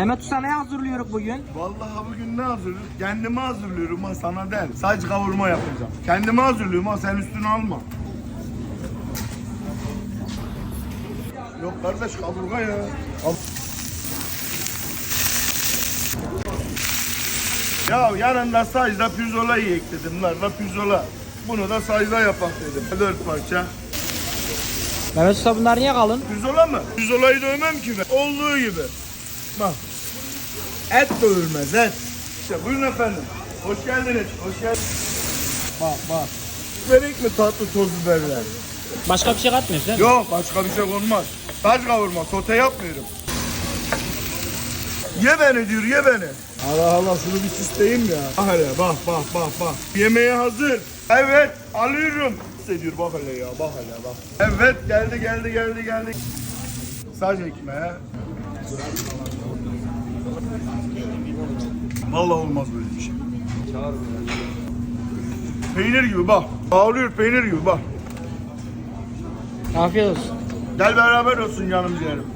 Mehmet Usta ne hazırlıyoruz bugün? Vallahi bugün ne hazırlıyorum? Kendime hazırlıyorum ha sana değil. Sadece kavurma yapacağım. Kendime hazırlıyorum ha sen üstüne alma. Yok kardeş kaburga ya. Al. Ya yanında sajda pirzola yiyek dedim lan la pirzola. Bunu da sajda yapak dedim. Dört parça. Mehmet Usta bunlar niye kalın? Pirzola mı? Pirzolayı dövmem ki ben. Olduğu gibi. Bak. Et dövülmez et. İşte buyurun efendim. Hoş geldiniz. Hoş geldiniz. Bak bak. Verek mi tatlı toz biberler? Başka bir şey katmıyorsun değil mi? Yok başka bir şey olmaz. Saç kavurma sote yapmıyorum. Ye beni diyor ye beni. Allah Allah şunu bir süsleyeyim ya. Bak hele bak bak bak bak. Yemeğe hazır. Evet alıyorum. Hissediyor bak hele ya bak hele bak. Evet geldi geldi geldi geldi. Saç ekmeğe. Vallahi olmaz böyle bir şey. Peynir gibi bak. Ağlıyor peynir gibi bak. Afiyet olsun. Gel beraber olsun canım ciğerim.